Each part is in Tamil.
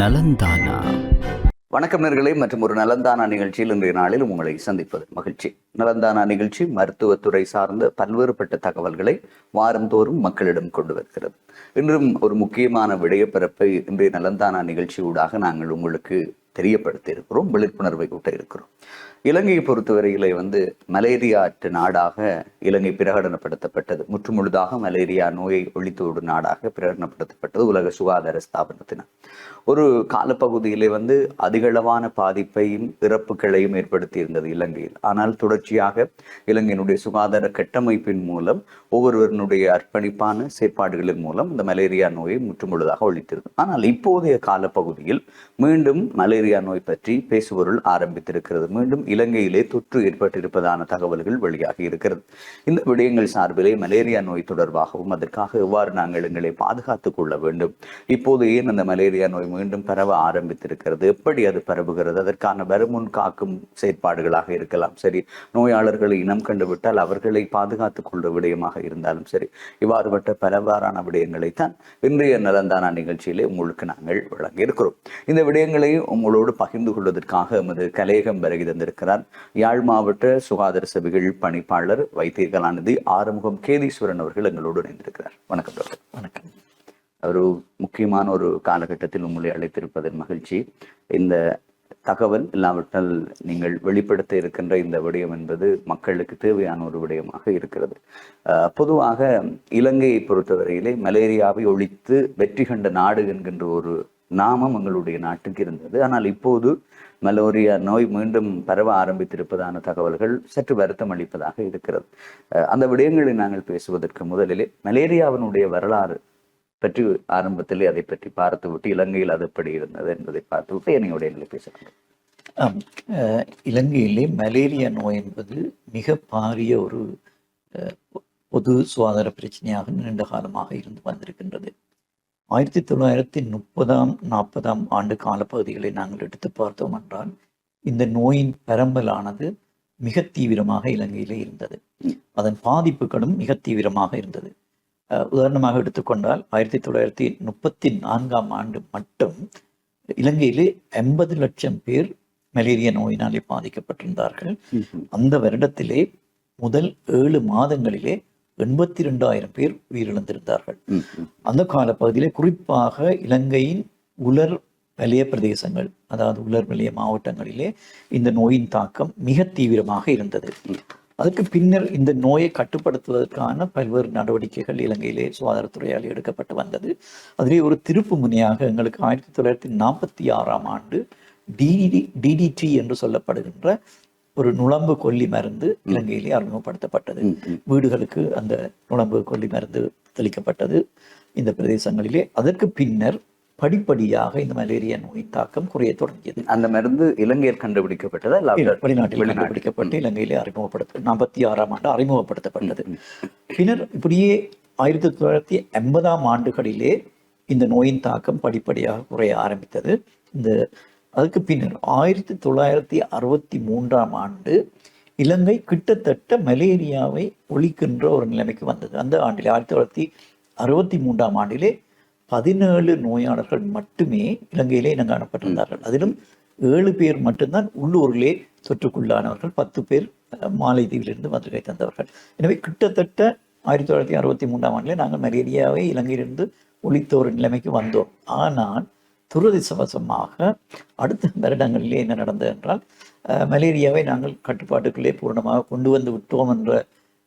நலந்தானா? வணக்கம் நேர்களே மற்றும் ஒரு நலந்தானா நிகழ்ச்சியில் இன்றைய நாளில் உங்களை சந்திப்பது மகிழ்ச்சி. நலந்தானா நிகழ்ச்சி மருத்துவத்துறை சார்ந்த பல்வேறுபட்ட தகவல்களை வாரந்தோறும் மக்களிடம் கொண்டு வருகிறது. இன்றும் ஒரு முக்கியமான விடயப்பரப்பை இன்றைய நலந்தானா நிகழ்ச்சியூடாக நாங்கள் உங்களுக்கு தெரியப்படுத்தி இருக்கிறோம் விழிப்புணர்வை கூட்ட இருக்கிறோம். இலங்கையை பொறுத்தவரையிலே வந்து மலேரியா அற்ற நாடாக இலங்கை பிரகடனப்படுத்தப்பட்டது. முற்றுமுழுதாக மலேரியா நோயை ஒழித்தோடு நாடாக பிரகடனப்படுத்தப்பட்டது உலக சுகாதார ஸ்தாபனத்தினர் ஒரு காலப்பகுதியிலே வந்து அதிகளவான பாதிப்பையும் இறப்புகளையும் ஏற்படுத்தி இருந்தது இலங்கையில். ஆனால் தொடர்ச்சியாக இலங்கையினுடைய சுகாதார கட்டமைப்பின் மூலம் ஒவ்வொருவருடைய அர்ப்பணிப்பான செயற்பாடுகளின் மூலம் இந்த மலேரியா நோயை முற்றுமுழுதாக ஒழித்திருக்கும் ஆனால் இப்போதைய காலப்பகுதியில் மீண்டும் மலேரியா நோய் பற்றி பேசுபொருள் ஆரம்பித்திருக்கிறது. மீண்டும் இலங்கையிலே தொற்று ஏற்பட்டிருப்பதான தகவல்கள் வெளியாகி இருக்கிறது. இந்த விடயங்கள் சார்பிலே மலேரியா நோய் தொடர்பாகவும் அதற்காக எவ்வாறு நாங்கள் எங்களை பாதுகாத்துக் கொள்ள வேண்டும்? இப்போது ஏன் அந்த மலேரியா நோய் மீண்டும் பரவ ஆரம்பித்திருக்கிறது? எப்படி அது பரவுகிறது? அதற்கான வருமுன் காக்கும் செயற்பாடுகளாக இருக்கலாம். சரி நோயாளர்களை இனம் கண்டுவிட்டால் அவர்களை பாதுகாத்துக் கொள்ள விடயமாக இருந்தாலும் சரி இவ்வாறுபட்ட பலவாறான விடயங்களைத்தான் இன்றைய நலந்தானா நிகழ்ச்சியிலே உங்களுக்கு நாங்கள் வழங்கி இருக்கிறோம் இந்த விடயங்களை உங்களோடு பகிர்ந்து கொள்வதற்காக எமது கலையகம் வருகை தந்திருக்கிறார். யாழ் மாவட்ட சுகாதார சபைகள் பணிப்பாளர் வைத்திய கலாநிதி ஆறுமுகம் கேதீஸ்வரன் அவர்கள் எங்களோடு இணைந்திருக்கிறார். வணக்கம் டாக்டர். வணக்கம். ஒரு முக்கியமான ஒரு காலகட்டத்தில் உங்களை அழைத்திருப்பதன் மகிழ்ச்சி. இந்த தகவல் இல்லாவிட்டால் நீங்கள் வெளிப்படுத்த இருக்கின்ற இந்த விடயம் என்பது மக்களுக்கு தேவையான ஒரு விடயமாக இருக்கிறது. பொதுவாக இலங்கையை பொறுத்தவரையிலே மலேரியாவை ஒழித்து வெற்றி கண்ட நாடு என்கின்ற ஒரு நாமம் எங்களுடைய நாட்டுக்கு இருந்தது. ஆனால் இப்போது மலேரியா நோய் மீண்டும் பரவ ஆரம்பித்திருப்பதான தகவல்கள் சற்று வருத்தம் அளிப்பதாக இருக்கிறது. அஹ், அந்த விடயங்களை நாங்கள் பேசுவதற்கு முதலிலே மலேரியாவினுடைய வரலாறு பற்றி ஆரம்பத்திலே அதை பற்றி பார்த்துவிட்டு இலங்கையில் அது எப்படி இருந்தது என்பதை பார்த்துவிட்டு என்னுடைய நிலை பேசலாம் ஆம். இலங்கையிலே மலேரியா நோய் என்பது மிக பாரிய ஒரு அஹ், பொ- பொது சுகாதார பிரச்சனையாக நீண்ட காலமாக இருந்து வந்திருக்கின்றது. ஆயிரத்தி தொள்ளாயிரத்தி முப்பதாம் நாற்பதாம் ஆண்டு காலப்பகுதிகளை நாங்கள் எடுத்து பார்த்தோம் என்றால் இந்த நோயின் பரம்பலானது மிக தீவிரமாக இலங்கையிலே இருந்தது. அதன் பாதிப்புகளும் மிக தீவிரமாக இருந்தது. உதாரணமாக எடுத்துக்கொண்டால் ஆயிரத்தி தொள்ளாயிரத்தி முப்பத்தி நான்காம் ஆண்டு மட்டும் இலங்கையிலே எண்பது லட்சம் பேர் மலேரியா நோயினாலே பாதிக்கப்பட்டிருந்தார்கள். அந்த வருடத்திலே முதல் ஏழு மாதங்களிலே எண்பத்தி ரெண்டாயிரம் பேர் உயிரிழந்திருந்தார்கள். அந்த காலப்பகுதியிலே குறிப்பாக இலங்கையின் உலர் வலய பிரதேசங்கள் அதாவது உலர் வலய மாவட்டங்களிலே இந்த நோயின் தாக்கம் மிக தீவிரமாக இருந்தது. அதற்கு பின்னர் இந்த நோயை கட்டுப்படுத்துவதற்கான பல்வேறு நடவடிக்கைகள் இலங்கையிலே சுகாதாரத்துறையால் எடுக்கப்பட்டு வந்தது. அதிலே ஒரு திருப்பு முனையாக எங்களுக்கு ஆயிரத்தி தொள்ளாயிரத்தி நாற்பத்தி ஆறாம் ஆண்டு டிடி டிடிடி என்று சொல்லப்படுகின்ற ஒரு நுளம்பு கொல்லி மருந்து இலங்கையிலே அறிமுகப்படுத்தப்பட்டது. வீடுகளுக்கு அந்த நுளம்பு கொல்லி மருந்து தெளிக்கப்பட்டது இந்த பிரதேசங்களிலே. அதற்கு பின்னர் படிப்படியாக இந்த மலேரியா நோயின் தாக்கம் குறைய தொடங்கியது. அந்த மருந்து இலங்கையில் கண்டுபிடிக்கப்பட்டதா? வெளிநாட்டில் வெளிநாட்டு. கண்டுபிடிக்கப்பட்டு இலங்கையிலே அறிமுகப்படுத்த நாற்பத்தி ஆறாம் ஆண்டு அறிமுகப்படுத்தப்பட்டது. பின்னர் இப்படியே ஆயிரத்தி தொள்ளாயிரத்தி எண்பதாம் ஆண்டுகளிலே இந்த நோயின் தாக்கம் படிப்படியாக குறைய ஆரம்பித்தது. இந்த அதுக்கு பின்னர் ஆயிரத்தி தொள்ளாயிரத்தி அறுபத்தி மூன்றாம் ஆண்டு இலங்கை கிட்டத்தட்ட மலேரியாவை ஒழிக்கின்ற ஒரு நிலைமைக்கு வந்தது. அந்த ஆண்டிலே ஆயிரத்தி தொள்ளாயிரத்தி அறுபத்தி மூன்றாம் ஆண்டிலே பதினேழு நோயாளர்கள் மட்டுமே இலங்கையிலே இனம் காணப்பட்டிருந்தார்கள். அதிலும் ஏழு பேர் மட்டும்தான் உள்ளூரிலே தொற்றுக்குள்ளானவர்கள். பத்து பேர் அஹ், மாலைதீவிலிருந்து மதுரை தந்தவர்கள். எனவே கிட்டத்தட்ட ஆயிரத்தி தொள்ளாயிரத்தி அறுபத்தி மூன்றாம் ஆண்டுல நாங்கள் மலேரியாவை இலங்கையிலிருந்து ஒழித்த ஒரு நிலைமைக்கு வந்தோம். ஆனால் துரதிசவசமாக அடுத்த வருடங்களிலே என்ன நடந்தது என்றால் அஹ், மலேரியாவை நாங்கள் கட்டுப்பாட்டுக்குள்ளே பூர்ணமாக கொண்டு வந்து விட்டோம் என்ற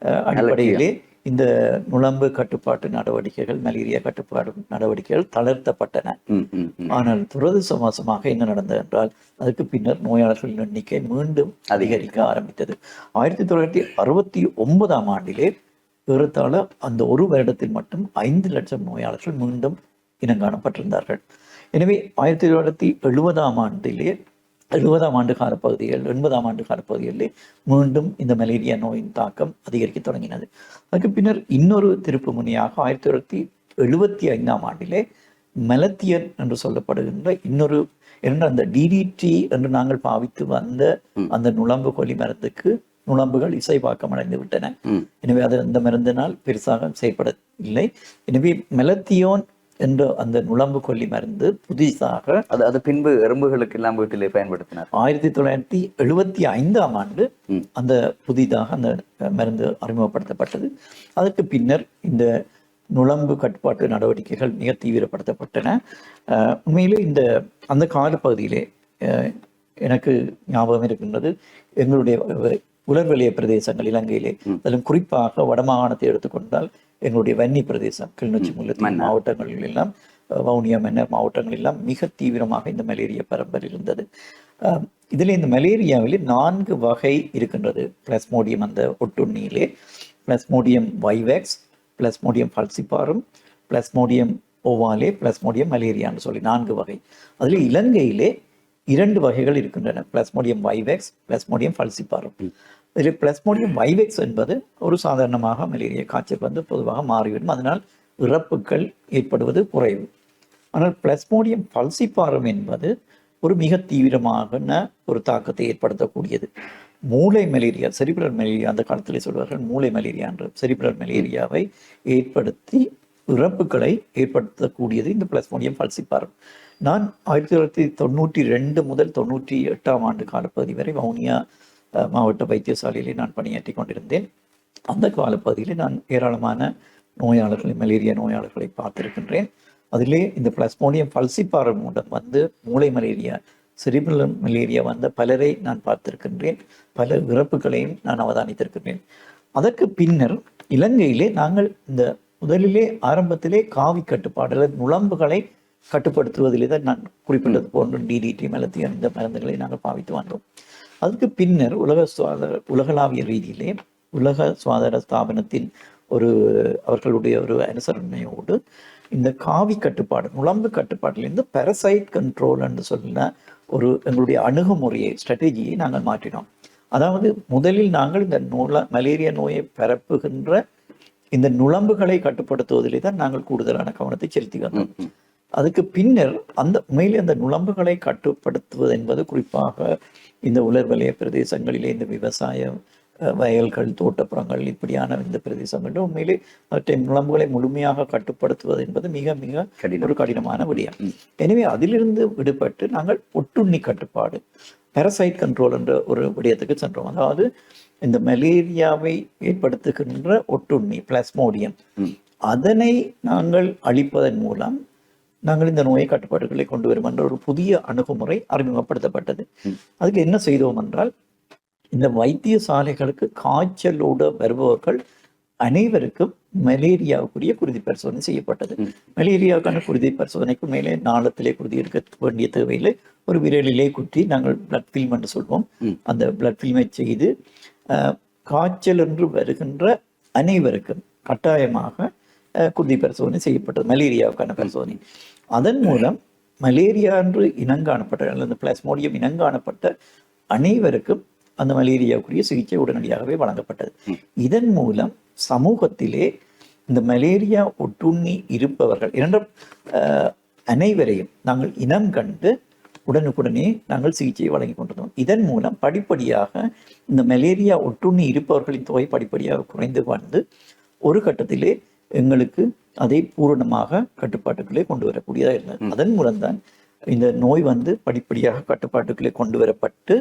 அஹ், அடிப்படையிலே இந்த நுளம்பு கட்டுப்பாட்டு நடவடிக்கைகள் மலேரியா கட்டுப்பாடு நடவடிக்கைகள் தளர்த்தப்பட்டன. ஆனால் துரதிர்ஷ்டவசமாக என்ன நடந்தது என்றால் அதுக்கு பின்னர் நோயாளர்களின் எண்ணிக்கை மீண்டும் அதிகரிக்க ஆரம்பித்தது. ஆயிரத்தி தொள்ளாயிரத்தி அறுபத்தி ஒன்பதாம் ஆண்டிலே ஏறத்தாழ அந்த ஒரு வருடத்தில் மட்டும் ஐந்து லட்சம் நோயாளர்கள் மீண்டும் இனங்காணப்பட்டிருந்தார்கள் எனவே ஆயிரத்தி தொள்ளாயிரத்தி எழுபதாம் ஆண்டிலே எழுபதாம் ஆண்டு காலப்பகுதிகள் எண்பதாம் ஆண்டு காலப்பகுதிகளிலே மீண்டும் இந்த மலேரியா நோயின் தாக்கம் அதிகரிக்க தொடங்கினது. அதுக்கு பின்னர் இன்னொரு திருப்பு முனையாக ஆயிரத்தி தொள்ளாயிரத்தி எழுபத்தி ஐந்தாம் ஆண்டிலே மெலத்தியன் என்று சொல்லப்படுகின்ற இன்னொரு என்ற அந்த டிடிடி என்று நாங்கள் பாவித்து வந்த அந்த நுளம்பு கொல்லி மருந்துக்கு நுளம்புகள் இசைவாக்கம் அடைந்து விட்டன. எனவே அது அந்த மருந்தினால் பெருசாக செயல்படவில்லை எனவே மெலத்தியோன் என்ற அந்த நுளம்பு கொல்லி மருந்து புதிதாக அது அது பின்பு எறும்புகளுக்கு எல்லாம் வீட்டிலே பயன்படுத்தினார். ஆயிரத்தி தொள்ளாயிரத்தி எழுபத்தி ஐந்தாம் ஆண்டு. அந்த புதிதாக அந்த மருந்து அறிமுகப்படுத்தப்பட்டது. அதற்கு பின்னர் இந்த நுளம்பு கட்டுப்பாட்டு நடவடிக்கைகள் மிக தீவிரப்படுத்தப்பட்டன. உண்மையிலே இந்த அந்த காலப்பகுதியிலே எனக்கு ஞாபகம் இருக்கின்றது எங்களுடைய அஹ், உலர்வலய பிரதேசங்கள் இலங்கையிலே. அதிலும் குறிப்பாக வடமாகாணத்தை எடுத்துக்கொண்டால் எங்களுடைய வன்னி பிரதேசம் கிளிநொச்சி முல்லைத்தீவு மாவட்டங்களில் எல்லாம் வவுனியா மன்னர் மாவட்டங்கள் எல்லாம் மிக தீவிரமாக இந்த மலேரியா பரம்பல் இருந்தது. இதில் இந்த மலேரியாவில் நான்கு வகை இருக்கின்றது. பிளஸ்மோடியம் அந்த ஒட்டுண்ணியிலே பிளஸ்மோடியம் வைவேக்ஸ் பிளஸ்மோடியம் பல்சிபாரும் பிளஸ்மோடியம் ஓவாலே பிளஸ்மோடியம் மலேரியான்னு சொல்லி நான்கு வகை. அதில் இலங்கையிலே இரண்டு வகைகள் இருக்கின்றன. பிளஸ்மோடியம் வைவேக்ஸ் பிளஸ்மோடியம் பல்சிபாரும் இதில் பிளஸ்மோடியம் வைவேக்ஸ் என்பது ஒரு சாதாரணமாக மலேரியா காய்ச்சல் வந்து பொதுவாக மாறிவிடும். அதனால் இறப்புகள் ஏற்படுவது குறைவு. ஆனால் பிளஸ்மோடியம் பல்சிபாரம் என்பது ஒரு மிக தீவிரமான ஒரு தாக்கத்தை ஏற்படுத்தக்கூடியது. மூளை மலேரியா செரிபிரல் மலேரியா அந்த காலத்திலே சொல்வார்கள். மூளை மலேரியா என்ற. செரிபிரல் மலேரியாவை ஏற்படுத்தி இறப்புகளை ஏற்படுத்தக்கூடியது இந்த பிளஸ்மோடியம் பல்சிபாரம் நான் ஆயிரத்தி தொள்ளாயிரத்தி தொண்ணூற்றி ரெண்டு முதல் தொண்ணூற்றி எட்டாம் ஆண்டு காலப்பகுதி வரை வவுனியா மாவட்ட வைத்தியசாலையிலே நான் பணியாற்றி கொண்டிருந்தேன். அந்த காலப்பகுதியிலே நான் ஏராளமான நோயாளர்களை மலேரியா நோயாளர்களை பார்த்திருக்கின்றேன். அதிலே இந்த பிளஸ்மோடியம் பல்சிபாரம் மூலம் வந்து மூளை மலேரியா செரிபிரல் மலேரியா வந்த பலரை நான் பார்த்திருக்கின்றேன். பல இறப்புகளையும் நான் அவதானித்திருக்கின்றேன். அதற்கு பின்னர் இலங்கையிலே நாங்கள் இந்த முதலிலே ஆரம்பத்திலே காவி கட்டுப்பாடு அல்லது நுளம்புகளை கட்டுப்படுத்துவதிலே தான் நான் குறிப்பிட்டது போன்ற டிடிடி மெலத்தியன் இந்த மருந்துகளை நாங்கள் பாவித்து வந்தோம். அதுக்கு பின்னர் உலக சுகாதார உலகளாவிய ரீதியிலே உலக சுகாதார ஸ்தாபனத்தின் ஒரு அவர்களுடைய ஒரு அனுசரணையோடு இந்த காவி கட்டுப்பாடு முழம்பு கட்டுப்பாட்டிலிருந்து பெரசைட் கண்ட்ரோல் என்று சொன்ன ஒரு எங்களுடைய அணுகுமுறையை ஸ்ட்ராட்டஜியை நாங்கள் மாற்றினோம். அதாவது முதலில் நாங்கள் இந்த நுள மலேரியா நோயை பரப்புகின்ற இந்த நுழம்புகளை கட்டுப்படுத்துவதிலே தான் நாங்கள் கூடுதலான கவனத்தை செலுத்தி வந்தோம். அதுக்கு பின்னர் அந்த உண்மையிலே அந்த நுளம்புகளை கட்டுப்படுத்துவது என்பது குறிப்பாக இந்த உலர்வலய பிரதேசங்களிலே இந்த விவசாய அஹ், வயல்கள் தோட்டப்புறங்கள் இப்படியான இந்த பிரதேசங்களில் உண்மையிலே அவற்றை நுளம்புகளை முழுமையாக கட்டுப்படுத்துவது என்பது மிக மிக கடினம். ஒரு கடினமான விடயம். எனவே அதிலிருந்து விடுபட்டு நாங்கள் ஒட்டுண்ணி கட்டுப்பாடு parasite கண்ட்ரோல் என்ற ஒரு விடயத்துக்கு சென்றோம். அதாவது இந்த மலேரியாவை ஏற்படுத்துகின்ற ஒட்டுண்ணி பிளாஸ்மோடியம் அதனை நாங்கள் அழிப்பதன் மூலம் நாங்கள் இந்த நோயை கட்டுப்பாடுகளை கொண்டு வரும் என்ற ஒரு புதிய அணுகுமுறை அறிமுகப்படுத்தப்பட்டது. அதுக்கு என்ன செய்தோம் என்றால் இந்த வைத்தியசாலைகளுக்கு காய்ச்சலோடு வருபவர்கள் அனைவருக்கும் மலேரியாவுக்குரிய குருதி பரிசோதனை செய்யப்பட்டது. மலேரியாவுக்கான குருதி பரிசோதனைக்கு மேலே நாளத்திலே குருதி எடுக்க வேண்டிய தேவையில்லை. ஒரு விரலிலே குற்றி நாங்கள் பிளட் ஃபில்ம் என்று சொல்வோம். அந்த பிளட் ஃபில்மை செய்து காய்ச்சல் என்று வருகின்ற அனைவருக்கும் கட்டாயமாக குருதி பரிசோதனை செய்யப்பட்டது. மலேரியாவுக்கான பரிசோதனை. அதன் மூலம் மலேரியா என்று இனங்காணப்பட்ட அல்லது பிளாஸ்மோடியம் இனங்காணப்பட்ட அனைவருக்கும் அந்த மலேரியாவுக்குரிய சிகிச்சை உடனடியாகவே வழங்கப்பட்டது. இதன் மூலம் சமூகத்திலே இந்த மலேரியா ஒட்டுண்ணி இருப்பவர்கள் இரண்டு அனைவரையும் நாங்கள் இனம் கண்டு உடனுக்குடனே நாங்கள் சிகிச்சையை வழங்கி கொண்டிருந்தோம். இதன் மூலம் படிப்படியாக இந்த மலேரியா ஒட்டுண்ணி இருப்பவர்களின் தொகை படிப்படியாக குறைந்து வந்து ஒரு கட்டத்திலே எங்களுக்கு அதை பூரணமாக கட்டுப்பாட்டுக்குள்ளே கொண்டு வரக்கூடியதாக இருந்தது. அதன் மூலம்தான் இந்த நோய் வந்து படிப்படியாக கட்டுப்பாட்டுக்குள்ளே கொண்டு வரப்பட்டு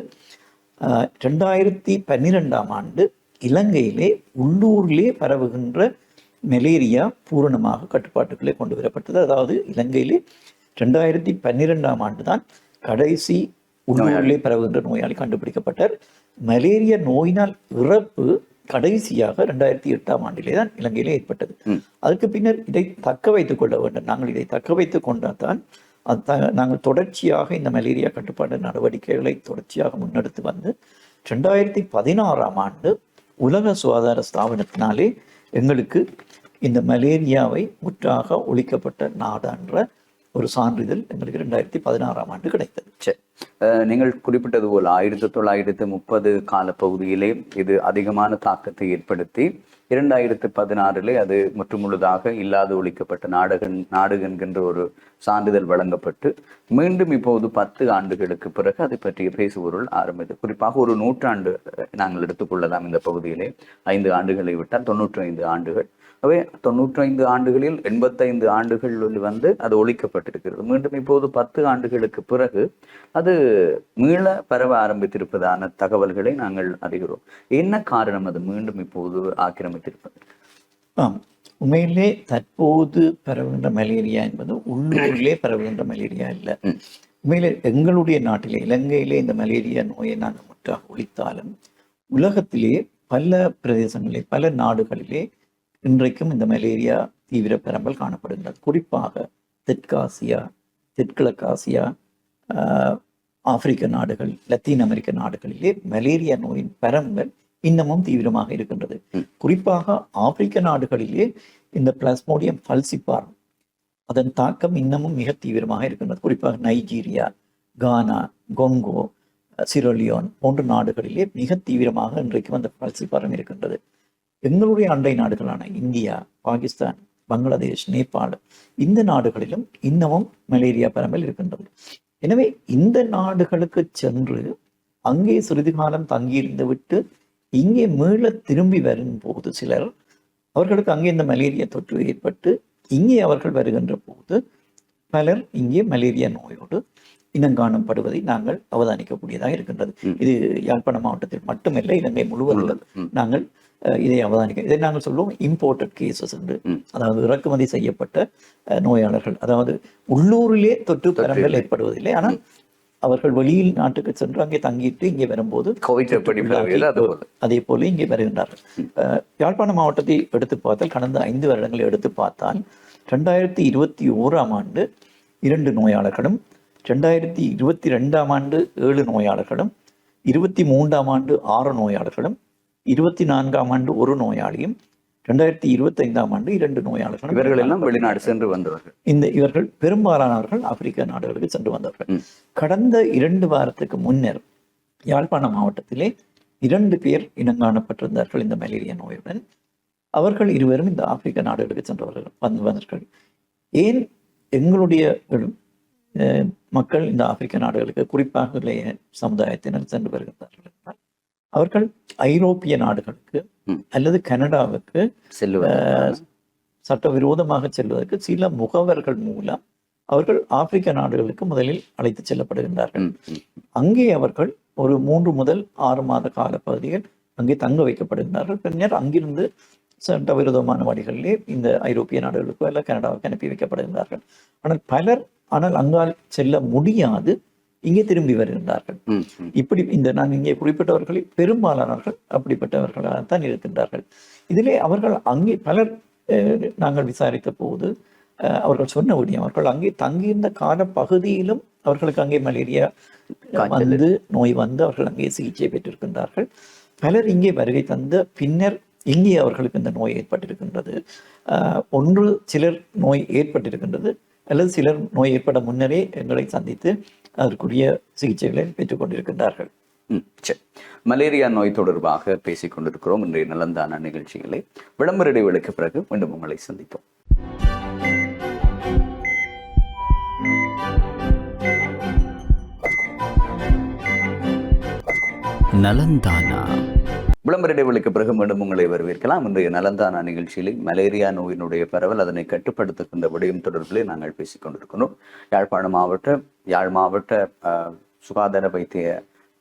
ரெண்டாயிரத்தி பன்னிரெண்டாம் ஆண்டு இலங்கையிலே உள்ளூரிலே பரவுகின்ற மலேரியா பூரணமாக கட்டுப்பாட்டுக்குள்ளே கொண்டு வரப்பட்டது. அதாவது இலங்கையிலே ரெண்டாயிரத்தி பன்னிரெண்டாம் ஆண்டு தான் கடைசி உள்ளூரிலே பரவுகின்ற நோயாளி கண்டுபிடிக்கப்பட்டார். மலேரியா நோயினால் இறப்பு கடைசியாக ரெண்டாயிரத்தி எட்டாம் ஆண்டிலே தான் இலங்கையிலே ஏற்பட்டது. அதுக்கு பின்னர் இதை தக்க வைத்துக் கொள்ள வேண்டும். நாங்கள் இதை தக்க வைத்துக் கொண்டால் தான் அது நாங்கள் தொடர்ச்சியாக இந்த மலேரியா கட்டுப்பாடு நடவடிக்கைகளை தொடர்ச்சியாக முன்னெடுத்து வந்து ரெண்டாயிரத்தி பதினாறாம் ஆண்டு உலக சுகாதார ஸ்தாபனத்தினாலே எங்களுக்கு இந்த மலேரியாவை முற்றாக ஒழிக்கப்பட்ட நாடான்ற ஒரு சான்றிதழ் எங்களுக்கு ரெண்டாயிரத்தி பதினாறாம் ஆண்டு கிடைத்தது. சரி நீங்கள் குறிப்பிட்டது போல் ஆயிரத்தி தொள்ளாயிரத்தி முப்பது காலப்பகுதியிலே இது அதிகமான தாக்கத்தை ஏற்படுத்தி இரண்டாயிரத்து பதினாறிலே அது முற்றுமுழுதாக இல்லாது ஒழிக்கப்பட்ட நாடகன் நாடு என்கின்ற ஒரு சான்றிதழ் வழங்கப்பட்டு மீண்டும் இப்போது பத்து ஆண்டுகளுக்கு பிறகு அதை பற்றிய பேசுபொருள் ஆரம்பித்து குறிப்பாக ஒரு நூற்றாண்டு நாங்கள் எடுத்துக்கொள்ளலாம் இந்த பகுதியிலே. ஐந்து ஆண்டுகளை விட்டால் தொண்ணூற்றி ஐந்து ஆண்டுகள். அவை தொண்ணூற்றி ஐந்து ஆண்டுகளில் எண்பத்தைந்து ஆண்டுகள் வந்து அது ஒழிக்கப்பட்டிருக்கிறது. மீண்டும் இப்போது பத்து ஆண்டுகளுக்கு பிறகு அது மீள பரவ ஆரம்பித்திருப்பதான தகவல்களை நாங்கள் அறிகிறோம். என்ன காரணம் அது மீண்டும் இப்போது ஆக்கிரமித்திருப்பது? ஆம் உண்மையிலே தற்போது பரவுகின்ற மலேரியா என்பது உள்ளூரிலே பரவுகின்ற மலேரியா இல்லை. உண்மையிலே எங்களுடைய நாட்டிலே இலங்கையிலே இந்த மலேரியா நோயை நாங்கள் முற்றாக ஒழித்தாலும் உலகத்திலே பல பிரதேசங்களிலே பல நாடுகளிலே இன்றைக்கும் இந்த மலேரியா தீவிர பரம்பல் காணப்படுகின்றது. குறிப்பாக தெற்காசியா தெற்கிழக்கு ஆசியா ஆஹ், ஆப்பிரிக்க நாடுகள் லத்தீன் அமெரிக்க நாடுகளிலே மலேரியா நோயின் பரம்பல் இன்னமும் தீவிரமாக இருக்கின்றது. குறிப்பாக ஆப்பிரிக்க நாடுகளிலே இந்த பிளாஸ்மோடியம் பல்சிபாரம் அதன் தாக்கம் இன்னமும் மிக தீவிரமாக இருக்கின்றது. குறிப்பாக நைஜீரியா கானா கொங்கோ சிரோலியோன் போன்ற நாடுகளிலே மிக தீவிரமாக இன்றைக்கும் அந்த பல்சிபாரம் இருக்கின்றது. எங்களுடைய அண்டை நாடுகளான இந்தியா பாகிஸ்தான் பங்களாதேஷ் நேபாள் இந்த நாடுகளிலும் இன்னமும் மலேரியா பரம்பல் இருக்கின்றது எனவே இந்த நாடுகளுக்கு சென்று அங்கே சிறிது காலம் தங்கியிருந்து விட்டு இங்கே மீள திரும்பி வரும்போது சிலர் அவர்களுக்கு அங்கே இந்த மலேரியா தொற்று ஏற்பட்டு இங்கே அவர்கள் வருகின்ற போது பலர் இங்கே மலேரியா நோயோடு இனங்காணப்படுவதை நாங்கள் அவதானிக்கக்கூடியதாக இருக்கின்றது. இது யாழ்ப்பாண மாவட்டத்தில் மட்டுமல்ல இலங்கை முழுவதிலும் ம். நாங்கள் இதை அவதானிக்க இதை நாங்கள் சொல்லுவோம் இம்போர்ட்டட் கேசஸ் என்று. அதாவது இறக்குமதி செய்யப்பட்ட நோயாளர்கள். அதாவது உள்ளூரிலே தொற்று பரம்பல் ஏற்படுவதில்லை. ஆனால் அவர்கள் வெளியில் நாட்டுக்கு சென்று அங்கே தங்கிட்டு இங்கே வரும்போது கோவிட் எப்படி அது போல. இங்கே வருகின்றார்கள். யாழ்ப்பாண மாவட்டத்தை எடுத்து பார்த்தால் கடந்த ஐந்து வருடங்களை எடுத்து பார்த்தால் ரெண்டாயிரத்தி இருபத்தி ஓராம் ஆண்டு இரண்டு நோயாளர்களும் ரெண்டாயிரத்தி இருபத்தி ரெண்டாம் ஆண்டு ஏழு நோயாளர்களும் இருபத்தி மூன்றாம் ஆண்டு ஆறு நோயாளர்களும் இருபத்தி நான்காம் ஆண்டு ஒரு நோயாளியும் ரெண்டாயிரத்தி இருபத்தைந்தாம் ஆண்டு இரண்டு நோயாளர்களும் இவர்கள் எல்லாம் வெளிநாடு சென்று வந்தவர்கள். இந்த இவர்கள் பெரும்பாலானவர்கள் ஆப்பிரிக்க நாடுகளுக்கு சென்று வந்தவர்கள். கடந்த இரண்டு வாரத்துக்கு முன்னர் யாழ்ப்பாண மாவட்டத்திலே இரண்டு பேர் இனங்காணப்பட்டிருந்தார்கள் இந்த மலேரியா நோயுடன். அவர்கள் இருவரும் இந்த ஆப்பிரிக்க நாடுகளுக்கு சென்றவர்கள் வந்தவர்கள் ஏன் எங்களுடைய மக்கள் இந்த ஆப்பிரிக்க நாடுகளுக்கு குறிப்பாக இளைய சமுதாயத்தினர் சென்று வருகின்றார்கள் என்றால் அவர்கள் ஐரோப்பிய நாடுகளுக்கு. அல்லது கனடாவுக்கு சட்டவிரோதமாக செல்வதற்கு சில முகவர்கள் மூலம் அவர்கள் ஆப்பிரிக்க நாடுகளுக்கு முதலில் அழைத்து செல்லப்படுகின்றார்கள். அங்கே அவர்கள் ஒரு மூன்று முதல் ஆறு மாத கால பகுதிகள் அங்கே தங்க வைக்கப்படுகின்றார்கள் பின்னர் அங்கிருந்து சட்டவிரோதமான வழிகளிலே இந்த ஐரோப்பிய நாடுகளுக்கோ அல்ல கனடாவுக்கு அனுப்பி வைக்கப்படுகின்றார்கள் ஆனால் பலர் ஆனால் அங்கால் செல்ல முடியாது இங்கே திரும்பி வருகின்றார்கள். இப்படி இந்த நான் இங்கே குறிப்பிட்டவர்களில் பெரும்பாலானவர்கள் அப்படிப்பட்டவர்களாகத்தான் இருக்கின்றார்கள். இதிலே அவர்கள் அங்கே பலர் நாங்கள் விசாரித்த போது அவர்கள் சொன்ன விடியம் அவர்கள் அங்கே தங்கியிருந்த கால பகுதியிலும் அவர்களுக்கு அங்கே மலேரியா வந்து நோய் வந்து அவர்கள் அங்கே சிகிச்சை பெற்றிருக்கின்றார்கள். பலர் இங்கே வருகை தந்த பின்னர் இங்கே அவர்களுக்கு இந்த நோய் ஏற்பட்டிருக்கின்றது. ஒன்று சிலர் நோய் ஏற்பட்டிருக்கின்றது அல்லது சிலர் நோய் ஏற்பட முன்னரே எங்களை சந்தித்து அதற்குரிய சிகிச்சைகளை பெற்றுக்கொண்டிருக்கின்றார்கள். சரி மலேரியா நோய் தொடர்பாக பேசிக் கொண்டிருக்கிறோம் இன்றைய நலந்தான நிகழ்ச்சிகளை விளம்பர இடைவெளிக்கு பிறகு மீண்டும் உங்களை சந்திப்போம். நலந்தானா. விளம்பர இடைவெளிக்கு பிறகு மீண்டும் உங்களை வரவேற்கலாம். இன்றைய நலந்தானா நிகழ்ச்சியில் மலேரியா நோயினுடைய பரவல் அதனை கட்டுப்படுத்துகின்ற விடயம் தொடர்பிலே நாங்கள் பேசிக் கொண்டிருக்கிறோம். யாழ்ப்பாணம் மாவட்ட யாழ் மாவட்ட சுகாதார வைத்திய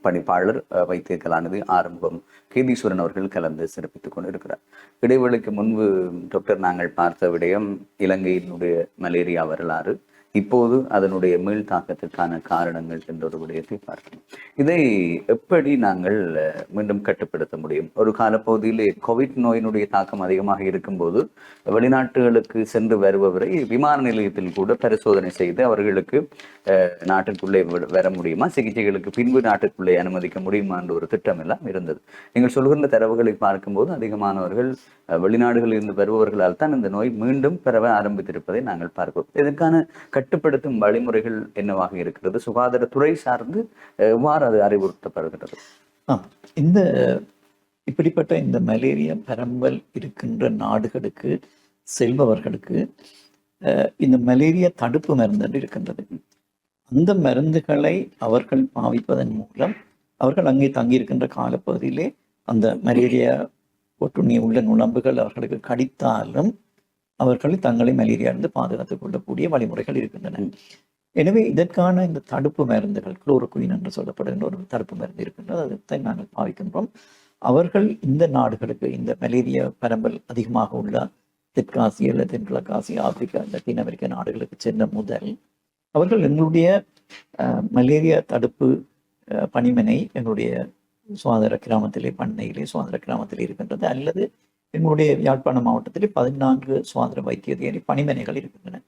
பணிப்பாளர் வைத்திய கலாநிதி ஆரம்பம் கேதீஸ்வரன் அவர்கள் கலந்து சிறப்பித்துக் கொண்டிருக்கிறார். இடைவெளிக்கு முன்பு டாக்டர் நாங்கள் பார்த்த விடயம் இலங்கையினுடைய மலேரியா வரலாறு. இப்போது அதனுடைய மீள் தாக்கத்திற்கான காரணங்கள் என்ற ஒரு விடயத்தை பார்க்கணும் இதை எப்படி நாங்கள் மீண்டும் கட்டுப்படுத்த முடியும்? ஒரு காலப்பகுதியிலே கோவிட் நோயினுடைய தாக்கம் அதிகமாக இருக்கும்போது வெளிநாட்டுகளுக்கு சென்று வருபவரை விமான நிலையத்தில் கூட பரிசோதனை செய்து அவர்களுக்கு அஹ், நாட்டிற்குள்ளே வர முடியுமா? சிகிச்சைகளுக்கு பின்பு நாட்டிற்குள்ளே அனுமதிக்க முடியுமா என்ற ஒரு திட்டம் எல்லாம் இருந்தது. நீங்கள் சொல்கின்ற தரவுகளை பார்க்கும்போது அதிகமானவர்கள் அஹ், வெளிநாடுகளில் இருந்து வருபவர்களால் தான் இந்த நோய் மீண்டும் பரவ ஆரம்பித்திருப்பதை நாங்கள் பார்க்கிறோம். இதற்கான கட்டுப்படுத்தும் வழிமுறைகள் என்னவாக இருக்கிறது? சுகாதாரத்துறை சார்ந்து எவ்வாறு அது அறிவுறுத்தப்படுகிறது? இந்த இப்படிப்பட்ட இந்த மலேரியா பரம்பல் இருக்கின்ற நாடுகளுக்கு செல்பவர்களுக்கு இந்த மலேரியா தடுப்பு மருந்து இருக்கின்றது. அந்த மருந்துகளை அவர்கள் பாவிப்பதன் மூலம் அவர்கள் அங்கே தங்கியிருக்கின்ற காலப்பகுதியிலே அந்த மலேரியா ஒட்டுண்ணி உள்ள நுழம்புகள் அவர்களுக்கு கடித்தாலும் அவர்கள் தங்களை மலேரியாவிலிருந்து பாதுகாத்துக் கொள்ளக்கூடிய வழிமுறைகள் இருக்கின்றன. எனவே இதற்கான இந்த தடுப்பு மருந்துகள் குளோரோகுயின் என்று சொல்லப்படுகின்ற ஒரு தடுப்பு மருந்து இருக்கின்றது. அதை நாங்கள் பாவிக்கின்றோம். அவர்கள் இந்த நாடுகளுக்கு இந்த மலேரியா பரம்பல் அதிகமாக உள்ள தெற்காசிய அல்லது தென்கிழக்காசிய ஆப்பிரிக்கா லத்தீன் அமெரிக்க நாடுகளுக்கு சென்ற முதல் அவர்கள் எங்களுடைய அஹ், மலேரியா தடுப்பு பணிமனை எங்களுடைய சுகாதார கிராமத்திலே பண்ணையிலே சுகாதார கிராமத்திலே இருக்கின்றது. அல்லது எங்களுடைய யாழ்ப்பாணம் மாவட்டத்திலே பதினான்கு சுகாதார வைத்திய அதிகாரி பணிமனைகள் இருக்கின்றன.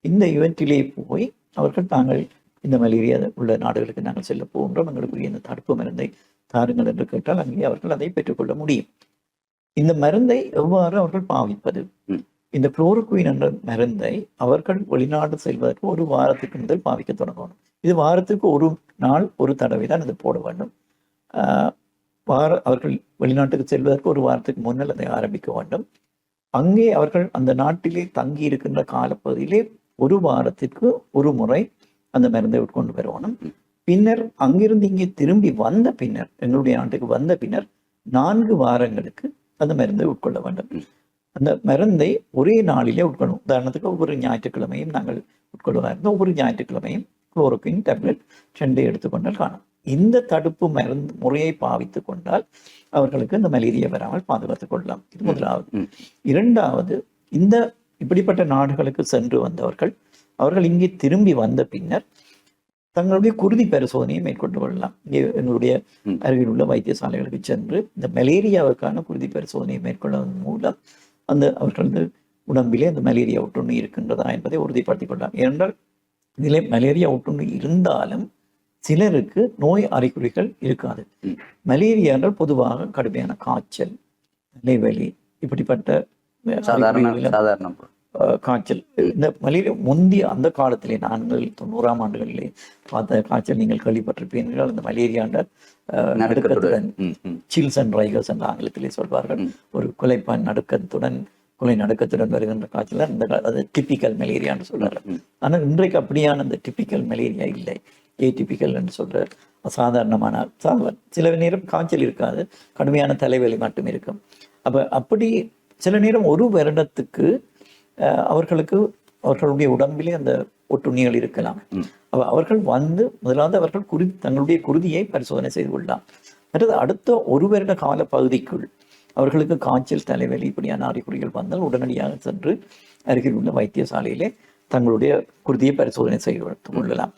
இந்த இவற்றிலே போய் அவர்கள் தாங்கள் இந்த மலேரியா உள்ள நாடுகளுக்கு நாங்கள் செல்ல போகின்றோம். எங்களுக்குரிய இந்த தடுப்பு மருந்தை தாருங்கள் என்று கேட்டால் அங்கே அவர்கள் அதை பெற்றுக்கொள்ள முடியும். இந்த மருந்தை எவ்வாறு அவர்கள் பாவிப்பது. இந்த குளோரோகுயின் என்ற மருந்தை அவர்கள் வெளிநாடு செல்வதற்கு ஒரு வாரத்துக்கு முதல் பாவிக்க தொடங்கணும். இது வாரத்துக்கு ஒரு நாள் ஒரு தடவை தான் இது போட வேண்டும். ஆஹ் வார அவர்கள் வெளிநாட்டுக்கு செல்வதற்கு ஒரு வாரத்துக்கு முன்னால் அதை ஆரம்பிக்க வேண்டும். அங்கே அவர்கள் அந்த நாட்டிலே தங்கி இருக்கின்ற காலப்பகுதியிலே ஒரு வாரத்திற்கு ஒரு முறை அந்த மருந்தை உட்கொண்டு வரணும் பின்னர் அங்கிருந்து இங்கே திரும்பி வந்த பின்னர் எங்களுடைய நாட்டுக்கு வந்த பின்னர் நான்கு வாரங்களுக்கு அந்த மருந்தை உட்கொள்ள வேண்டும். அந்த மருந்தை ஒரே நாளிலே உட்கொள்ளும். உதாரணத்துக்கு ஒவ்வொரு ஞாயிற்றுக்கிழமையும் நாங்கள் உட்கொள்வதாக இருந்தால் ஒவ்வொரு ஞாயிற்றுக்கிழமையும் குளோரோக்கின் டேப்லெட் செண்டை எடுத்துக்கொண்டால் காணும். இந்த தடுப்பு மருந்து முறையை பாவித்து கொண்டால் அவர்களுக்கு இந்த மலேரியா வராமல் பாதுகாத்துக் கொள்ளலாம் இது முதலாவது. இரண்டாவது இந்த இப்படிப்பட்ட நாடுகளுக்கு சென்று வந்தவர்கள் அவர்கள் இங்கே திரும்பி வந்த பின்னர் தங்களுடைய குருதி பரிசோதனையை மேற்கொண்டு கொள்ளலாம் இங்கே எங்களுடைய. அருகில் உள்ள வைத்தியசாலைகளுக்கு சென்று இந்த மலேரியாவுக்கான குருதி பரிசோதனையை மேற்கொள்வதன் மூலம் அந்த அவர்களது உடம்பிலே அந்த மலேரியா ஒட்டுண்ணி இருக்கின்றதா என்பதை உறுதிப்படுத்திக் கொள்ளலாம் ஏனென்றால் இதிலே மலேரியா ஒட்டுண்ணி இருந்தாலும் சிலருக்கு நோய் அறிகுறிகள் இருக்காது. மலேரியா என்றால் பொதுவாக கடுமையான காய்ச்சல் தலைவலி இப்படிப்பட்ட சாதாரண காய்ச்சல் இந்த மலேரியா முந்தைய அந்த காலத்திலே நாங்கள் தொண்ணூறாம் ஆண்டுகளிலே பார்த்த காய்ச்சல் நீங்கள் கேள்விப்பட்டிருப்பீர்கள் அந்த மலேரியாண்ட நடுக்கத்துடன். சில்ஸ் அண்ட் ரைகர்ஸ் என்ற ஆங்கிலத்திலே சொல்வார்கள். ஒரு கொலைப்பான் நடுக்கத்துடன் கொலை நடுக்கத்துடன் வருகின்ற காய்ச்சல் கா- அது டிப்பிக்கல் மலேரியான்னு சொல்றாரு. ஆனால் இன்றைக்கு அப்படியான அந்த டிப்பிக்கல் மலேரியா இல்லை ஏடிபிக்கல் என்று சொல்ற அசாதாரணமான சாதாரண சில நேரம் காய்ச்சல் இருக்காது கடுமையான தலைவலி மட்டும் இருக்கும். அப்ப அப்படி சில நேரம் ஒரு வருடத்துக்கு அவர்களுக்கு அவர்களுடைய உடம்பிலே அந்த ஒட்டுண்ணிகள் இருக்கலாம். அப்ப அவர்கள் வந்து முதலாவது அவர்கள் குருதி தங்களுடைய குருதியை பரிசோதனை செய்து கொள்ளலாம். மற்றது அடுத்த ஒரு வருட கால பகுதிக்குள் அவர்களுக்கு காய்ச்சல் தலைவலி இப்படியான அறிகுறிகள் வந்தால் உடனடியாக சென்று அருகில் உள்ள வைத்தியசாலையிலே தங்களுடைய குருதியை பரிசோதனை செய்து கொள்ளலாம்.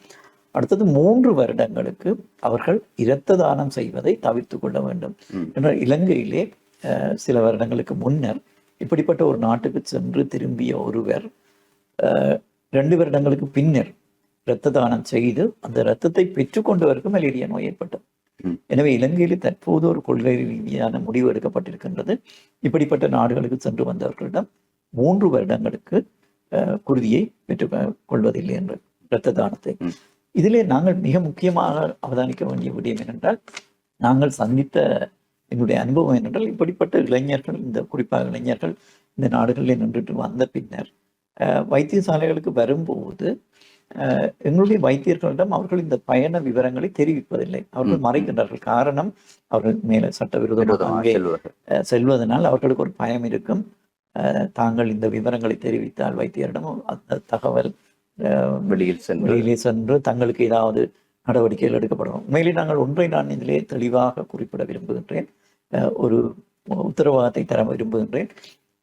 அடுத்தது மூன்று வருடங்களுக்கு அவர்கள் இரத்த தானம் செய்வதை தவிர்த்து கொள்ள வேண்டும் ம். என்றால் இலங்கையிலே சில வருடங்களுக்கு முன்னர் இப்படிப்பட்ட ஒரு நாட்டுக்கு சென்று திரும்பிய ஒருவர் ரெண்டு வருடங்களுக்கு பின்னர் இரத்த தானம் செய்து அந்த இரத்தத்தை பெற்றுக்கொண்டவருக்கு மலேரியா நோய் ஏற்பட்டது. எனவே இலங்கையில் தற்போது ஒரு கொள்கை ரீதியான முடிவு எடுக்கப்பட்டிருக்கின்றது இப்படிப்பட்ட நாடுகளுக்கு சென்று வந்தவர்களிடம் மூன்று வருடங்களுக்கு குருதியை பெற்றுக் கொள்வதில்லை என்று இரத்த தானத்தை. இதிலே நாங்கள் மிக முக்கியமாக அவதானிக்க வேண்டிய விடயம் என்னென்றால் நாங்கள் சந்தித்த எங்களுடைய அனுபவம் என்னென்றால் இப்படிப்பட்ட இளைஞர்கள் இந்த குறிப்பாக இளைஞர்கள் இந்த நாடுகளில் நின்றுட்டு வந்த பின்னர் வைத்தியசாலைகளுக்கு வரும்போது எங்களுடைய வைத்தியர்களிடம் அவர்கள் இந்த பயண விவரங்களை தெரிவிப்பதில்லை. அவர்கள். மறைக்கின்றார்கள். காரணம் அவர்கள் மேல சட்டவிரோதமாக செல்வதனால் அவர்களுக்கு ஒரு பயம் இருக்கும். தாங்கள் இந்த விவரங்களை தெரிவித்தால் வைத்தியரிடம் அந்த தகவல் வெளியில் சென்று. வெளியிலே சென்று தங்களுக்கு ஏதாவது நடவடிக்கைகள் எடுக்கப்படும் உண்மையிலே நாங்கள் ஒன்றை நான் இதிலே தெளிவாக குறிப்பிட விரும்புகின்றேன். அஹ், ஒரு உத்தரவாதத்தை தர விரும்புகின்றேன்.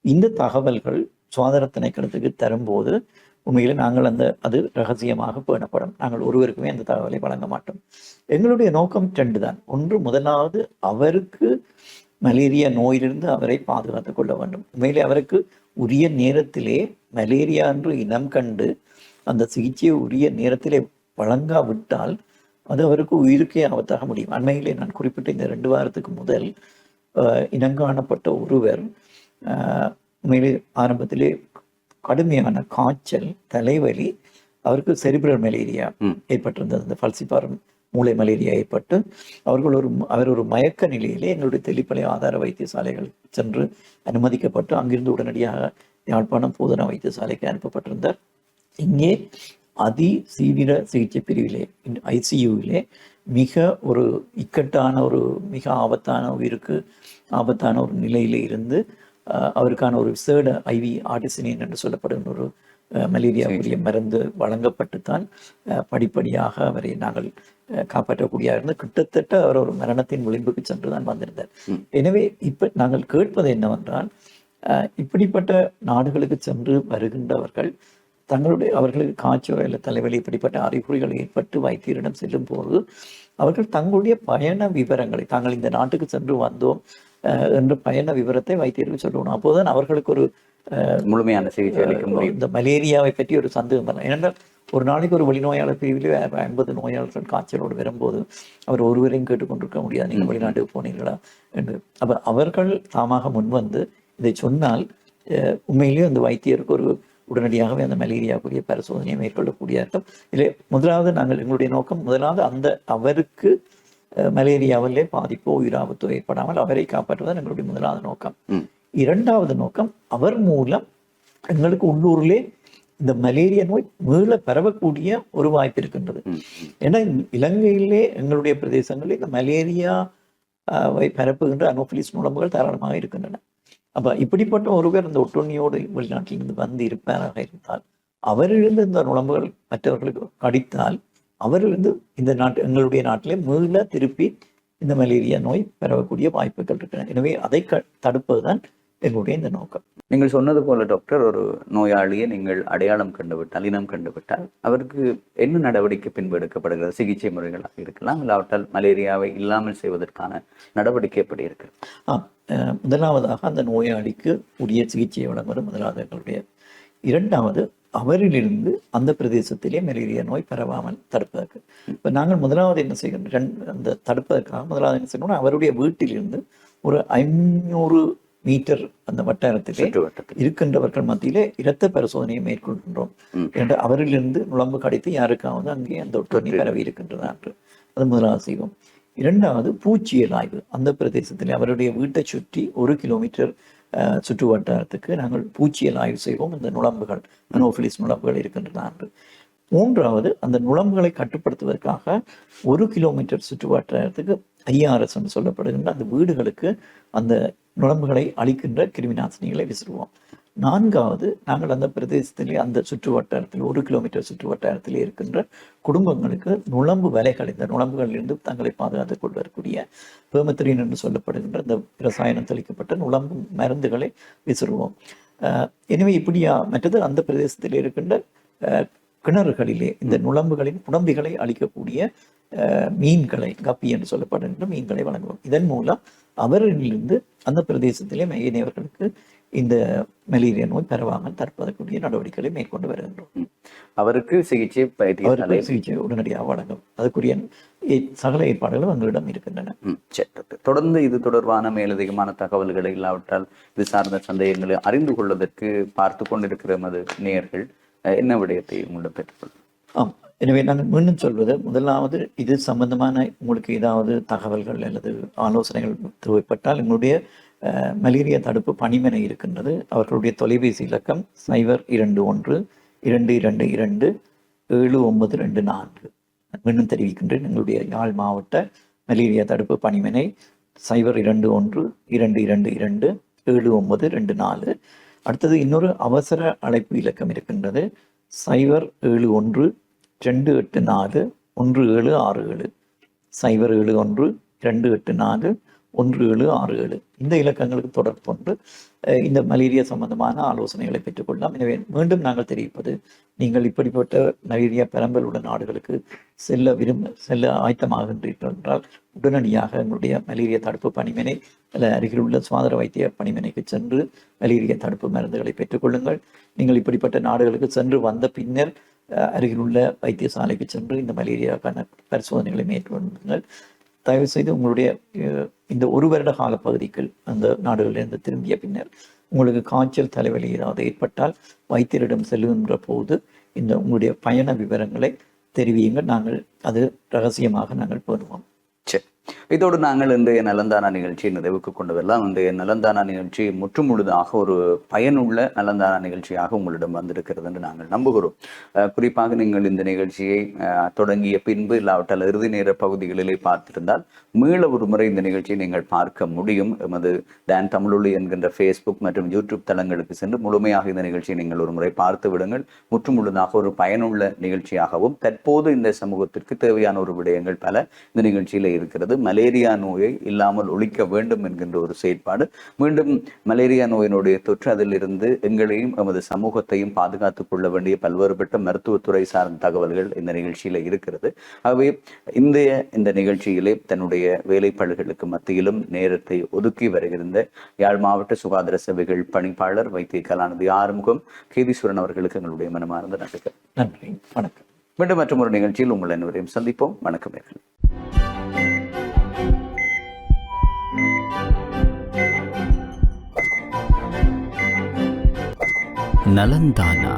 இந்த தகவல்கள் சுகாதார திணைக்களத்துக்கு தரும்போது உண்மையில் நாங்கள் அந்த அது ரகசியமாக பேணப்படும். நாங்கள் ஒருவருக்குமே அந்த தகவலை வழங்க மாட்டோம். எங்களுடைய நோக்கம் ரெண்டு தான். ஒன்று முதலாவது அவருக்கு மலேரியா நோயிலிருந்து அவரை பாதுகாத்துக் கொள்ள வேண்டும். உண்மையிலே அவருக்கு உரிய நேரத்திலே மலேரியா என்று இனம் கண்டு அந்த சிகிச்சையை உரிய நேரத்திலே வழங்காவிட்டால் அது அவருக்கு உயிருக்கே ஆபத்தாக முடியும். அண்மையிலே நான் குறிப்பிட்ட இந்த ரெண்டு வாரத்துக்கு முதல் இனங்காணப்பட்ட ஒருவர் உண்மையிலே ஆரம்பத்திலே கடுமையான காய்ச்சல் தலைவலி அவருக்கு செரிபிரல் மலேரியா. ஏற்பட்டிருந்தது. அந்த பல்சிபாரம் மூளை மலேரியா ஏற்பட்டு அவர்கள் ஒரு அவர் ஒரு மயக்க நிலையிலே எங்களுடைய தெளிப்பலை ஆதார வைத்தியசாலைகள் சென்று அனுமதிக்கப்பட்டு அங்கிருந்து உடனடியாக யாழ்ப்பாணம் போதனா வைத்தியசாலைக்கு அனுப்பப்பட்டிருந்தார். இங்கே அதி தீவிர சிகிச்சை பிரிவிலே ஐசியூவிலே மிக ஒரு இக்கட்டான ஒரு மிக ஆபத்தான உயிருக்கு ஆபத்தான ஒரு நிலையில இருந்து அவருக்கான ஒரு விசேட ஐவி ஆர்டிசினியன் என்று சொல்லப்படுகின்ற ஒரு அஹ், மலேரியாவுடைய மருந்து வழங்கப்பட்டு தான் அஹ், படிப்படியாக அவரை நாங்கள் காப்பாற்றக்கூடிய இருந்து கிட்டத்தட்ட அவர் ஒரு மரணத்தின் விளிம்புக்கு சென்று தான் வந்திருந்தார் எனவே இப்ப நாங்கள் கேட்பது என்னவென்றால் இப்படிப்பட்ட நாடுகளுக்கு சென்று வருகின்றவர்கள் தங்களுடைய அவர்களுக்கு காய்ச்சல் இல்லை தலைவலி இப்படிப்பட்ட அறிகுறிகள் ஏற்பட்டு வைத்தியரிடம் செல்லும் போது அவர்கள் தங்களுடைய பயண விவரங்களை தாங்கள் இந்த நாட்டுக்கு சென்று வந்தோம் அஹ், என்ற பயண விவரத்தை வைத்தியருக்கு சொல்லணும். அப்போதுதான் அவர்களுக்கு ஒரு முழுமையான சிகிச்சை அளிக்க முடியும். இந்த மலேரியாவை பற்றி ஒரு சந்தேகம் வரலாம். ஏனென்றால் ஒரு நாளைக்கு ஒரு வெளிநோயாளர் பிரிவில் ஐம்பது நோயாளர்கள் காய்ச்சலோடு வரும்போது அவர் ஒருவரையும் கேட்டுக்கொண்டிருக்க முடியாது. நீங்கள் வெளிநாட்டுக்கு போனீர்களா? என்று. அப்ப அவர்கள் தாமாக முன்வந்து இதை சொன்னால் அஹ், உண்மையிலேயே அந்த வைத்தியருக்கு ஒரு உடனடியாகவே அந்த மலேரியாவுக்குரிய பரிசோதனையை மேற்கொள்ளக்கூடிய அர்த்தம். இல்லை முதலாவது நாங்கள் எங்களுடைய நோக்கம் முதலாவது அந்த அவருக்கு மலேரியாவிலே பாதிப்போ உயிராபத்தோ ஏற்படாமல் அவரை காப்பாற்றுவதுதான் எங்களுடைய முதலாவது நோக்கம். இரண்டாவது நோக்கம் அவர் மூலம் எங்களுக்கு உள்ளூரிலே இந்த மலேரியா நோய் மீள பரவக்கூடிய ஒரு வாய்ப்பு இருக்கின்றது. ஏன்னா இலங்கையிலே எங்களுடைய பிரதேசங்களில் இந்த மலேரியா பரப்புகின்ற அனோஃபிலிஸ் நுழம்புகள் தாராளமாக இருக்கின்றன. அப்ப இப்படிப்பட்ட ஒருவர் இந்த ஒட்டுண்ணியோடு வெளிநாட்டிலிருந்து வந்து இருப்பாராக இருந்தால் அவரிலிருந்து இந்த நுழம்புகள் மற்றவர்களுக்கு கடித்தால் அவரிலிருந்து இந்த நாட்டு எங்களுடைய நாட்டிலே மீள திருப்பி இந்த மலேரியா நோய் பரவக்கூடிய வாய்ப்புகள் இருக்கின்றன எனவே அதை க தடுப்பதுதான் எங்களுடைய இந்த நோக்கம். நீங்கள் சொன்னது போல டாக்டர் ஒரு நோயாளியை நீங்கள் அடையாளம் கண்டுவிட்டால் இனம் கண்டுவிட்டால் அவருக்கு என்ன நடவடிக்கை பின்பு எடுக்கப்படுகிறது? சிகிச்சை முறைகளாக இருக்கலாம் இல்லாவிட்டால் மலேரியாவை இல்லாமல் செய்வதற்கான நடவடிக்கை எப்படி இருக்கு? முதலாவதாக அந்த நோயாளிக்கு உரிய சிகிச்சையை வழங்குவது முதலாவது எங்களுடைய இரண்டாவது அவரிலிருந்து அந்த பிரதேசத்திலே மலேரியா நோய் பரவாமல் தடுப்பதற்கு. இப்போ நாங்கள் முதலாவது என்ன ரெண்டு அந்த தடுப்பதற்காக முதலாவது என்ன செய்யணும் அவருடைய வீட்டிலிருந்து ஒரு ஐநூறு மீட்டர் அந்த வட்டாரத்திலே இருக்கின்றவர்கள் மத்தியிலே இரத்த பரிசோதனையை மேற்கொள்கின்றோம். என்று அவரிலிருந்து நுழம்பு கடித்து யாருக்காவது அங்கே அந்த ஒட்டுண்ணி பரவி இருக்கின்றதா என்று. அது முதலாவது செய்வோம். இரண்டாவது பூச்சியல் ஆய்வு அந்த பிரதேசத்தில் அவருடைய வீட்டை சுற்றி ஒரு கிலோமீட்டர் சுற்று வட்டாரத்துக்கு நாங்கள் பூச்சியல் ஆய்வு செய்வோம். இந்த நுழம்புகள் அனோஃபிலிஸ் நுழம்புகள் இருக்கின்றன என்று மூன்றாவது அந்த நுழம்புகளை கட்டுப்படுத்துவதற்காக ஒரு கிலோமீட்டர் சுற்று வட்டாரத்துக்கு ஐஆர்எஸ் என்று சொல்லப்படுகின்ற அந்த வீடுகளுக்கு அந்த நுழம்புகளை அழிக்கின்ற கிருமி நாசினிகளை விசிறுவோம். நான்காவது நாங்கள் அந்த பிரதேசத்திலே அந்த சுற்று வட்டாரத்தில் ஒரு கிலோமீட்டர் சுற்று வட்டாரத்தில் இருக்கின்ற குடும்பங்களுக்கு நுழம்பு வலைகள் இந்த நுழம்புகளிலிருந்து தங்களை பாதுகாத்துக் கொள்வதற்குரிய பெர்மத்திரின் என்று சொல்லப்படுகின்ற இந்த ரசாயனம் தெளிக்கப்பட்ட நுழம்பு மருந்துகளை விசிறுவோம். அஹ் எனவே இப்படியா மற்றது அந்த பிரதேசத்தில் இருக்கின்ற அஹ், கிணறுகளிலே இந்த நுழம்புகளின் குடம்பிகளை அழிக்கக்கூடிய அஹ், மீன்களை கப்பி என்று சொல்லப்படுகின்ற மீன்களை வழங்குவோம். இதன் மூலம் அவரிலிருந்து அந்த பிரதேசத்திலே மையனியவர்களுக்கு இந்த மலேரியா நோய் பரவாமல் தடுப்பதற்குரிய நடவடிக்கைகளை மேற்கொண்டு வருகின்றோம். அவருக்கு சிகிச்சை அவருக்கு சிகிச்சை உடனடியாக வழங்கும். அதுக்குரிய சகல ஏற்பாடுகளும் எங்களிடம் இருக்கின்றன. சரி. தொடர்ந்து இது தொடர்பான மேலதிகமான தகவல்களை இல்லாவிட்டால் இது சார்ந்த சந்தேகங்களை அறிந்து கொள்வதற்கு பார்த்து கொண்டிருக்கிற எமது நேயர்கள் என்ன விடயத்தை உங்களிடம் பெற்றுக்கொள்ளும் ஆம். எனவே நாங்கள் மீண்டும் சொல்வது முதலாவது இது சம்பந்தமான உங்களுக்கு ஏதாவது தகவல்கள் அல்லது ஆலோசனைகள் தேவைப்பட்டால் எங்களுடைய மலேரியா தடுப்பு பணிமனை இருக்கின்றது. அவர்களுடைய தொலைபேசி இலக்கம் சைபர் இரண்டு ஒன்று இரண்டு இரண்டு இரண்டு ஏழு ஒன்பது ரெண்டு நான்கு. மீண்டும் தெரிவிக்கின்றேன் எங்களுடைய யாழ் மாவட்ட மலேரியா தடுப்பு பணிமனை சைபர் இரண்டு ஒன்று இரண்டு இரண்டு இரண்டு ஏழு ஒன்பது ரெண்டு நாலு. அடுத்தது இன்னொரு அவசர அழைப்பு இலக்கம் இருக்கின்றது. சைபர் ஏழு ஒன்று ரெண்டு எட்டு நாலு ஒன்று ஏழு ஆறு ஏழு. சைபர் ஏழு ஒன்று ரெண்டு எட்டு நாலு ஒன்று ஏழு ஆறு ஏழு. இந்த இலக்கங்களுக்கு தொடர்பு இந்த மலேரியா சம்பந்தமான ஆலோசனைகளை பெற்றுக்கொள்ளலாம். எனவே மீண்டும் நாங்கள் தெரிவிப்பது நீங்கள் இப்படிப்பட்ட மலேரியா பெரம்பல் உள்ள நாடுகளுக்கு செல்ல விரும்ப செல்ல ஆயத்தமாகின்றீர்கள் என்றால் உடனடியாக எங்களுடைய மலேரியா தடுப்பு பணிமனை அல்ல அருகில் உள்ள சுகாதார வைத்திய பணிமனைக்கு சென்று மலேரியா தடுப்பு மருந்துகளை பெற்றுக்கொள்ளுங்கள். நீங்கள் இப்படிப்பட்ட நாடுகளுக்கு சென்று வந்த பின்னர் அருகில் உள்ள வைத்தியசாலைக்கு சென்று இந்த மலேரியாக்கான பரிசோதனைகளை மேற்கொள்ளுங்கள். தயவு செய்து உங்களுடைய இந்த ஒரு வருட கால பகுதிக்கு அந்த நாடுகளிலிருந்து திரும்பிய பின்னர் உங்களுக்கு காய்ச்சல் தலைவலி ஏதாவது ஏற்பட்டால் வைத்தியரிடம் செல்லுகின்ற போது இந்த உங்களுடைய பயண விவரங்களை தெரிவியுங்கள். நாங்கள் அது ரகசியமாக நாங்கள் பெறுவோம் சரி. இதோடு நாங்கள் இன்றைய நலந்தானா நிகழ்ச்சியை நிறைவுக்கு கொண்டு வரலாம். இன்றைய நலந்தானா நிகழ்ச்சி முற்றுமுழுதாக ஒரு பயனுள்ள நலந்தானா நிகழ்ச்சியாக உங்களிடம் வந்திருக்கிறது என்று நாங்கள் நம்புகிறோம். குறிப்பாக நீங்கள் இந்த நிகழ்ச்சியை தொடங்கிய பின்பு இல்லாவிட்டால் இறுதி நேர பகுதிகளிலே பார்த்திருந்தால் மீள ஒரு முறை இந்த நிகழ்ச்சியை நீங்கள் பார்க்க முடியும். எமது டேன் தமிழொலி என்கின்ற ஃபேஸ்புக் மற்றும் யூடியூப் தளங்களுக்கு சென்று முழுமையாக இந்த நிகழ்ச்சியை நீங்கள் ஒரு முறை பார்த்து விடுங்கள். முற்றுமுழுதாக ஒரு பயனுள்ள நிகழ்ச்சியாகவும் தற்போது இந்த சமூகத்திற்கு தேவையான ஒரு விடயங்கள் பல இந்த நிகழ்ச்சியில் இருக்கிறது. மலேரியா நோயை இல்லாமல் ஒழிக்க வேண்டும் என்கின்ற ஒரு செயற்பாடு. மீண்டும் மலேரியா நோயினுடைய தொற்று அதிலிருந்து எங்களையும் எமது சமூகத்தையும் பாதுகாத்துக் கொள்ள வேண்டிய பல்வேறுபட்ட மருத்துவத்துறை சார்ந்த தகவல்கள் இந்த நிகழ்ச்சியில இருக்கிறது. ஆகவே இந்திய இந்த நிகழ்ச்சியிலே தன்னுடைய வேலைப்பாடுகளுக்கு மத்தியிலும் நேரத்தை ஒதுக்கி வருகின்ற யாழ் மாவட்ட சுகாதார சேவைகள் பணிப்பாளர் வைத்திய கலாநிதி ஆறுமுகம் கேதீஸ்வரன் அவர்களுக்கு எங்களுடைய மனமார்ந்த நன்றிகள். நன்றி. வணக்கம். மீண்டும் மற்றும் ஒரு நிகழ்ச்சியில் உங்கள் அனைவரையும் சந்திப்போம். வணக்கம். நேயர்களே. நலந்தானா?